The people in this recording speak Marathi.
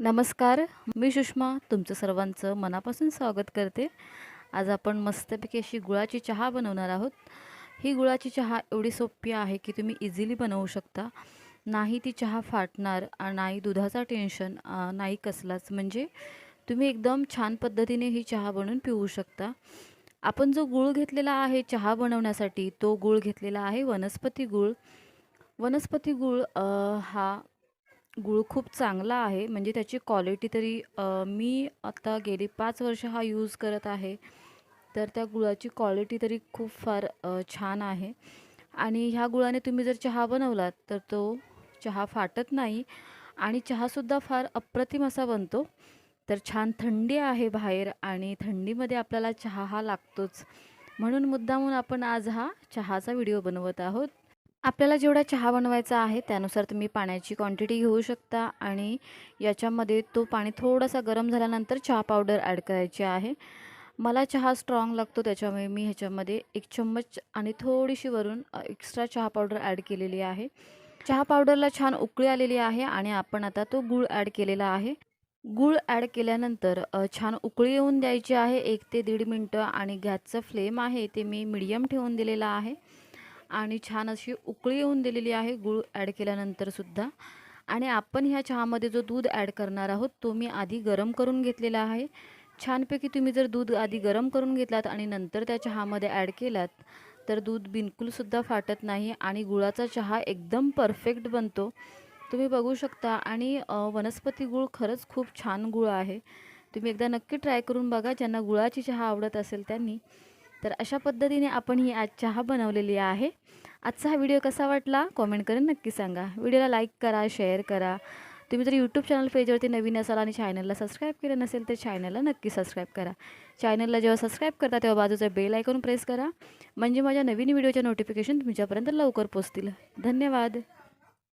नमस्कार मी सुषमा तुमचं सर्वांचं मनापासून स्वागत करते. आज आपण मस्तपैकी अशी गुळाची चहा बनवणार आहोत. ही गुळाची चहा एवढी सोपी आहे की तुम्ही इझिली बनवू शकता. नाही ती चहा फाटणार नाही दुधाचा टेन्शन नाही कसलाच. म्हणजे तुम्ही एकदम छान पद्धतीने ही चहा बनवून पिऊ शकता. आपण जो गूळ घेतलेला आहे चहा बनवण्यासाठी तो गूळ घेतलेला आहे वनस्पती गूळ. वनस्पती गूळ हा गूळ खूप चांगला आहे. म्हणजे त्याची क्वालिटी तरी मी आता गेली पाच वर्ष हा यूज करत आहे. तर त्या गुळाची क्वालिटी तरी खूप फार छान आहे. आणि ह्या गुळाने तुम्ही जर चहा बनवलात तर तो चहा फाटत नाही. आणि चहासुद्धा फार अप्रतिम असा बनतो. तर छान थंडी आहे बाहेर आणि थंडीमध्ये आपल्याला चहा हा लागतोच. म्हणून मुद्दामून आपण आज हा चहाचा व्हिडिओ बनवत आहोत. आपल्याला जेवढा चहा बनवायचा आहे त्यानुसार तुम्ही पाण्याची क्वांटिटी घेऊ शकता आणि याच्यामध्ये तो पाणी थोडासा गरम झाल्यानंतर चहा पावडर ॲड करायची आहे. मला चहा स्ट्रॉंग लागतो त्याच्यामुळे मी ह्याच्यामध्ये एक चम्मच आणि थोडीशी वरून एक्स्ट्रा चहा पावडर ॲड केलेली आहे. चहा पावडरला छान उकळी आलेली आहे आणि आपण आता तो गूळ ॲड केलेला आहे. गूळ ॲड केल्यानंतर छान उकळी येऊन द्यायची आहे एक ते दीड मिनटं आणि गॅसचं फ्लेम आहे ते मी मिडियम ठेवून दिलेला आहे. आणि छान अशी उकळी येऊन दिलेली आहे. गूळ ॲड केल्यानंतरसुद्धा आणि आपण ह्या चहामध्ये जो दूध ॲड करणार आहोत तो मी आधी गरम करून घेतलेला आहे. छानपैकी तुम्ही जर दूध आधी गरम करून घेतलात आणि नंतर त्या चहामध्ये ॲड केलात तर दूध बिलकुलसुद्धा फाटत नाही आणि गुळाचा चहा एकदम परफेक्ट बनतो. तुम्ही बघू शकता आणि वनस्पती गूळ खरंच खूप छान गूळ आहे. तुम्ही एकदा नक्की ट्राय करून बघा ज्यांना गुळाची चहा आवडत असेल त्यांनी. तर अशा पद्धतीने आपण ही आज चहा बनवलेली आहे. आजचा हा व्हिडिओ कसा वाटला? कॉमेंट करून नक्की सांगा. व्हिडिओला लाईक करा शेअर करा. तुम्ही जर यूट्यूब चॅनल पेजवरती नवीन असाल आणि चॅनलला सबस्क्राईब केलं नसेल तर चॅनलला नक्की सबस्क्राईब करा. चॅनलला जेव्हा सबस्क्राईब करता तेव्हा बाजूचा बेल ऐकून प्रेस करा. म्हणजे माझ्या नवीन व्हिडिओच्या नोटिफिकेशन तुमच्यापर्यंत लवकर पोचतील. धन्यवाद.